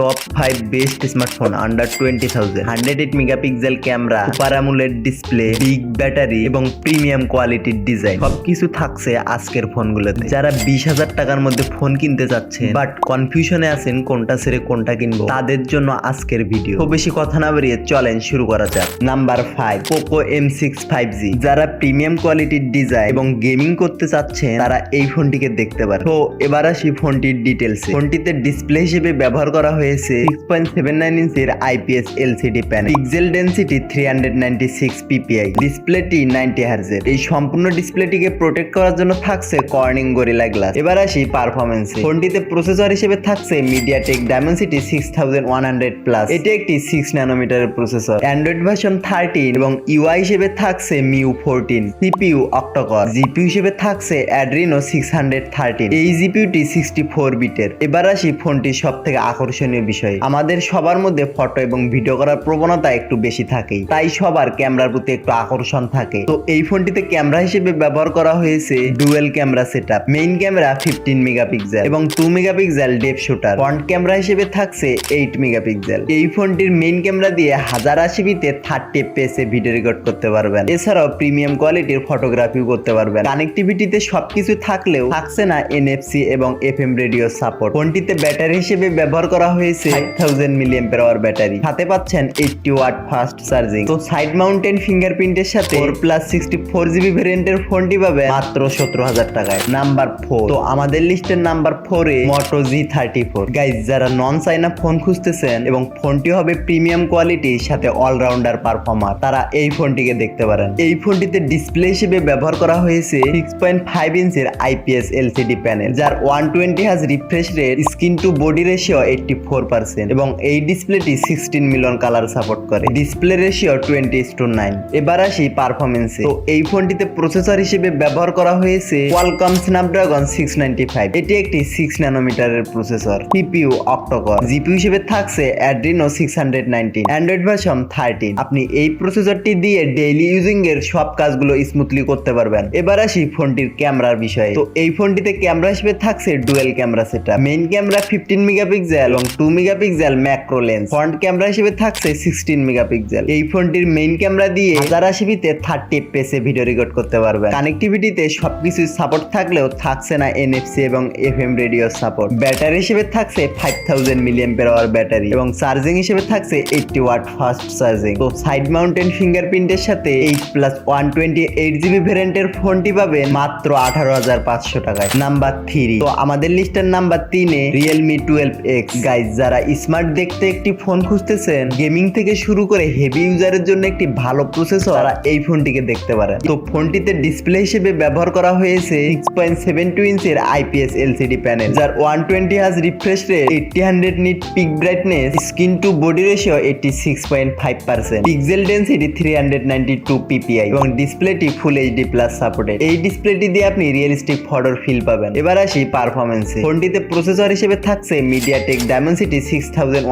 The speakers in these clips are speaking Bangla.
Top five best smartphone under twenty thousand hundred eight megapixel camera প্যারামুলেট display big battery এবং প্রিমিয়াম কোয়ালিটির ডিজাইন সবকিছু থাকছে আজকের ফোনগুলোতে। যারা বিশ হাজার টাকার মধ্যে ফোন কিনতে যাচ্ছেন বাট কনফিউশনে আছেন কোনটা ছেড়ে কোনটা কিনবো, তাদের জন্য আজকের ভিডিও খুব বেশি কথা না বেরিয়ে চলেন শুরু করা যাক। Number five Poco M six five G যারা প্রিমিয়াম কোয়ালিটির ডিজাইন এবং গেমিং করতে চাচ্ছেন, তারা এই ফোনটিকে দেখতে পারে তো এবার আসি ফোনটির ডিটেলস ফোনটিতে ডিসপ্লে হিসেবে ব্যবহার করা হয়েছে six point seven nine ইঞ্চের IPS LCD panel pixel density three hundred ninety six PPI ডিসপ্লেটি ninety হার্জের এই সম্পূর্ণ ডিসপ্লেটিকে প্রোটেক্ট করার জন্য থাকছে কর্নিং গরিলা গ্লাস এবার আসি পারফরমেন্সে ফোনটিতে প্রসেসর হিসেবে থাকছে MediaTek Dimensity six thousand one hundred plus এটি একটি সিক্স ন্যানোমিটারের প্রসেসর অ্যান্ড্রয়েড ভার্সন থার্টিন এবং ইউআই হিসেবে থাকছে MIUI fourteen CPU octacore GPU হিসেবে থাকছে অ্যাড্রিনো সিক্স হান্ড্রেড থার্টিন এই জিপিইউটি সিক্সটি ফোর বিটের এবার আসি ফোনটির সব থেকে আকর্ষণীয় বিষয়। আমাদের সবার মধ্যে ফটো এবং ভিডিও করার প্রবণতা একটু বেশি থাকেই। তাই সবার ক্যামেরার প্রতি একটু আকর্ষণ থাকে। তো এই ফোনটিতে ক্যামেরা হিসেবে ব্যবহার করা হয়েছে dual camera setup. Main camera fifteen megapixel এবং two megapixel depth shooter front camera হিসেবে থাকছে এইট মেগাপিক্সেল এই ফোনটির মেইন ক্যামেরা দিয়ে হাজার আশি বিতে থার্টি পেসে ভিডিও রেকর্ড করতে পারবেন। এছাড়াও প্রিমিয়াম কোয়ালিটির ফটোগ্রাফিও করতে পারবেন। কানেক্টিভিটিতে সবকিছু থাকলেও থাকছে না এনএফসি এবং এফএম রেডিও সাপোর্ট ফোনটিতে ব্যাটারি হিসেবে ব্যবহার করা হয়েছে থাউজেন্ড মিলিয়ন পাওয়ার ব্যাটারি সাথে পাচ্ছেন এইটটি ওয়াট ফাস্ট চার্জিং তো সাইড মাউন্টেন ফিঙ্গারপ্রিন্টের সাথে four plus sixty four GB ভ্যারিয়েন্টের ফোনটি পাবে মাত্র সতেরো হাজার টাকায়। নাম্বার ফোর তো আমাদের লিস্টের নাম্বার ফোরে Moto G thirty four guys যারা নন চাইনা ফোন খুঁজতেছেন এবং ফোনটি হবে প্রিমিয়াম কোয়ালিটির সাথে অলরাউন্ডার পারফর্মার তারা এই ফোনটিকে দেখতে পারেন। এই ফোনটিতে ডিসপ্লে হিসেবে ব্যবহার করা হয়েছে সিক্স পয়েন্ট ফাইভ ইঞ্চের আইপিএস এলসিডি প্যানেল যার ওয়ান টোয়েন্টি হাজ refresh rate screen to body ratio eighty four percent এবং এই ডিসপ্লেটি সিক্সটিন মিলিয়ন কালার সাপোর্ট করে। Display ratio twenty to nine এবার আসি পারফরমেন্সে তো এই ফোনটিতে প্রসেসর হিসেবে ব্যবহার করা হয়েছে Qualcomm Snapdragon six ninety five এটি একটি সিক্স ন্যানোমিটারের প্রসেসর সিপিইউ অক্টোকর জিপিইউ হিসেবে থাকছে Adreno six hundred nineteen Android version thirteen আপনি এই প্রসেসরটি দিয়ে ডেইলি ইউজিং এর সব কাজগুলো স্মুথলি করতে পারবেন। এবার আসি ফোনটির ক্যামেরার বিষয়ে। তো এই ফোনটিতে ক্যামেরা হিসেবে থাকছে ডুয়েল ক্যামেরা সেটা মেইন ক্যামেরা ফিফটিন মেগাপিক্সেল এবং two megapixel macro lens front camera হিসেবে থাকছে সিক্সটিন মেগাপিক্সেল এই ফোনটির মেইন ক্যামেরা দিয়ে হাজার আশিবিতে থার্টি পেসে ভিডিও রেকর্ড করতে পারবেন কানেক্টিভিটিতে সবকিছু সাপোর্ট থাকলেও থাকছে না এনএফসি এবং এফএম রেডিও সাপোর্ট ব্যাটারি হিসেবে থাকছে five thousand million power battery এবং চার্জিং হিসেবে থাকছে এইটটি ওয়াট ফাস্ট চার্জিং তো সাইড মাউন্টেন ফিঙ্গারপ্রিন্টের সাথে eight plus one twenty eight GB ভ্যারিয়েন্টের ফোনটি পাবেন মাত্র আঠারো হাজার পাঁচশো টাকায়। নাম্বার থ্রি তো আমাদের লিস্টের নাম্বার তিনে রিয়েলমি টুয়েলভ এক্স গাইজ যারা স্মার্ট দেখতে একটি ফোন খুঁজতেছেন গেমিং থেকে শুরু করে হেভি ইউজারের জন্য একটি ভালো প্রসেসর তারা এই ফোনটিকে দেখতে পারেন। তো ফোনটিতে ডিসপ্লে হিসেবে ব্যবহার করা হয়েছে সিক্স পয়েন্ট সেভেন টু ইঞ্চের আইপিএস এলসিডি প্যানেল যার ওয়ান টোয়েন্টি হাজ refresh rate eighty hundred nit peak brightness screen to body ratio eighty six point five percent pixel density three hundred ninety two PPI এবং ডিসপ্লেটি ফুল এইচডি প্লাস সাপোর্টেড এই ডিসপ্লেটি দিয়ে আপনি রিয়েলিস্টিক ফটোর ফিল পাবেন। এবার আসি পারফরমেন্সে ফোনটিতে প্রসেসর হিসেবে থাকছে MediaTek Dimensity six thousand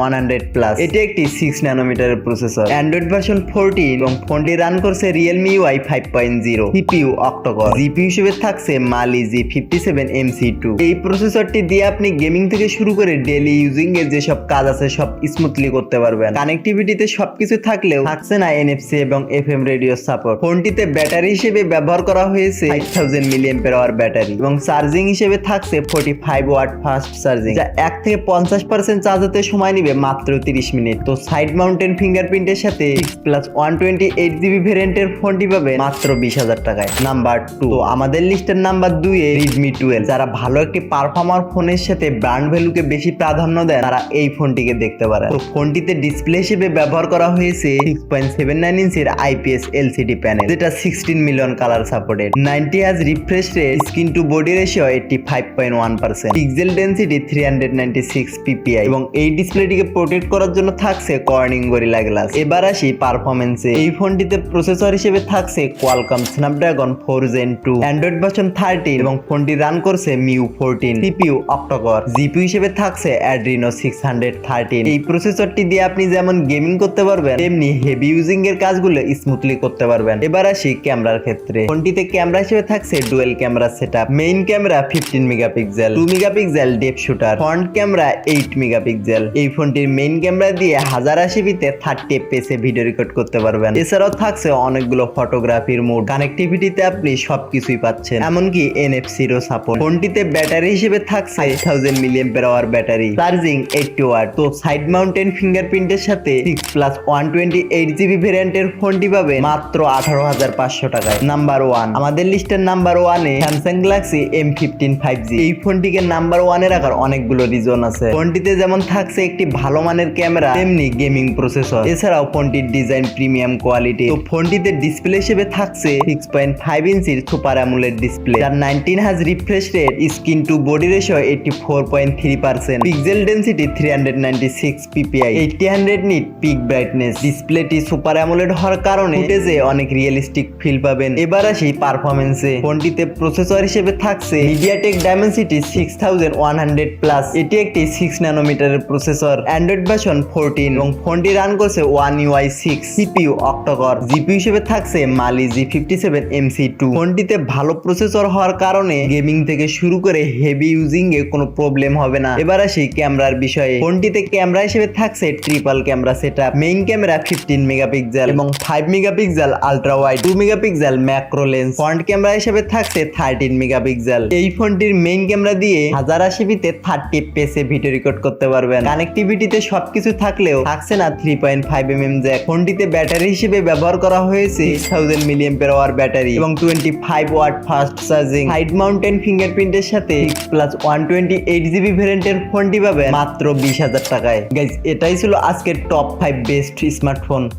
plus এটি একটি সিক্স ন্যানোমিটারের প্রসেসর অ্যান্ড্রয়েড ভার্সন ফোরটিন এবং ফোনটি রান করছে Realme Y five point zero CPU octacore GPU হিসেবে থাকছে Mali G fifty seven MC two এই প্রসেসরটি দিয়ে আপনি গেমিং থেকে শুরু করে ডেলি ইউজিং এর যেসব কাজ আছে, সব স্মুথলি করতে পারবেন। কানেক্টিভিটিতে সবকিছু থাকলেও থাকছে না এনএফসি এবং এফ এম রেডিও সাপোর্ট ফোনটিতে ব্যাটারি হিসেবে ব্যবহার করা হয়েছে five thousand million power battery এবং চার্জিং হিসেবে থাকছে forty five watt fast charging যা এক থেকে পঞ্চাশ পার্সেন্ট চার্জ হতে সময় নিবে মাত্র তিরিশ মিনিট। তো সাইড মাউন্টেন ফিঙ্গারপ্রিন্টের সাথে plus one twenty eight GB ভ্যারিয়েন্টের ফোনটি পাবে মাত্র বিশ হাজার টাকায়। নাম্বার টু আমাদের লিস্টের নাম্বার দুই রিডমি টুয়েলভ যারা ভালো একটি পারফর্মার ফোনের সাথে ব্র্যান্ড ভ্যালুকে বেশি প্রাধান্য দেয় তারা এই ফোনটিকে দেখতে পারে। তো ফোনটিতে ডিসপ্লে হিসেবে ব্যবহার করা হয়েছে সিক্স পয়েন্ট সেভেন নাইন ইঞ্চের আইপিএস এলসিডি প্যানেল যেটা sixteen million colour supported ninety হাজ refresh rate screen to body ratio eighty five point one percent pixel density three hundred ninety six PPI এবং এই ডিসপ্লেটিকে প্রোটেক্ট করার জন্য থাকছে কর্নিং গরিলা গ্লাস এবার আসি পারফরমেন্সে এই ফোনটিতে প্রসেসর হিসেবে থাকছে Qualcomm Snapdragon four gen two Android version thirteen এবং ফোনটি রান করছে MIUI fourteen CPU octacore GPU হিসেবে থাকছে অ্যাড্রিনো সিক্স হান্ড্রেড থার্টিন এই প্রসেসরটি দিয়ে আপনি যেমন গেমিং করতে পারবেন, তেমনি হেভি ইউজিং এর কাজগুলো স্মুথলি করতে পারবেন। এবার আসি ক্যামেরার ক্ষেত্রে। ফোনটিতে ক্যামেরা হিসেবে থাকছে dual camera setup main camera fifteen megapixel two megapixel depth shooter front camera eight mega megapixel এই ফোনটির মেইন ক্যামেরা দিয়ে হাজার আশি পিতে থার্টি এফপিএস ভিডিও রেকর্ড করতে পারবেন। এছাড়াও থাকছে অনেকগুলো ফটোগ্রাফির মোড কানেক্টিভিটিতে আপনি সবকিছুই পাচ্ছেন। এমনকি এনএফসিরও সাপোর্ট ফোনটিতে ব্যাটারি হিসেবে থাকছে thousand million per hour battery. Charging eighty watt তো সাইড মাউন্টেন ফিঙ্গারপ্রিন্টের সাথে six plus one twenty eight GB ভেরিয়েন্টের ফোনটি পাবে মাত্র আঠারো হাজার পাঁচশো টাকায়। নাম্বার ওয়ান আমাদের লিস্টের নাম্বার ওয়ানে Samsung Galaxy M fifteen five G এই ফোনটিকে নাম্বার ওয়ানে রাখার অনেকগুলো রিজন আছে। ফোনটিতে যেমন থাকছে একটি ভালো মানের ক্যামেরা, তেমনি গেমিং প্রসেসর এছাড়াও ফোনটির ডিজাইন প্রিমিয়াম কোয়ালিটি তো ফোনটিতে ডিসপ্লে হিসেবে থাকছে সিক্স পয়েন্ট ফাইভ ইঞ্চির সুপার অ্যামুলেট ডিসপ্লে যার নাইনটিন হাজ refresh rate screen to body ratio eighty four point three percent pixel density three hundred ninety six PPI eighty hundred nit peak brightness ডিসপ্লেটি super AMOLED হওয়ার কারণে ফুটেজে অনেক রিয়েলিস্টিক ফিল পাবেন। এবার আসি পারফরমেন্সে ফোনটিতে প্রসেসর হিসেবে থাকছে MediaTek Dimensity six thousand one hundred plus এটি একটি সিক্স ন্যানোমিটারের প্রসেসর অ্যান্ড্রয়েড ভার্সন ফোরটিন এবং ফোনটি রান করছে One UI six CPU octacore GPU হিসেবে থাকছে Mali G fifty seven MC two ফোনটিতে ভালো প্রসেসর হওয়ার কারণে গেমিং থেকে শুরু করে হেভি ইউজিং এ কোনো প্রবলেম হবে না। এবার আসি ক্যামেরার বিষয়ে। ফোনটিতে ক্যামেরা হিসেবে থাকছে triple camera setup main camera fifteen megapixel এবং five megapixel ultra wide two megapixel macro lens front camera হিসেবে থাকছে থার্টিন মেগাপিক্সেল এই ফোনটির মেইন ক্যামেরা দিয়ে হাজার আশি পিতে থার্টি পেসে ভিডিও রেকর্ড করতে পারবেন। কানেক্টিভিটিতে সবকিছু থাকলেও থাকছে না three point five M M jack. ফোনটিতে ব্যাটারি হিসেবে ব্যবহার করা হয়েছে thousand million per hour battery এবং twenty five watt fast charging height mounted ফিঙ্গারপ্রিন্টের সাথে plus one twenty eight GB ভেরিয়েন্টের ফোনটি পাবেন মাত্র বিশ হাজার টাকায়। গাইজ এটাই ছিল আজকের টপ ফাইভ বেস্ট স্মার্টফোন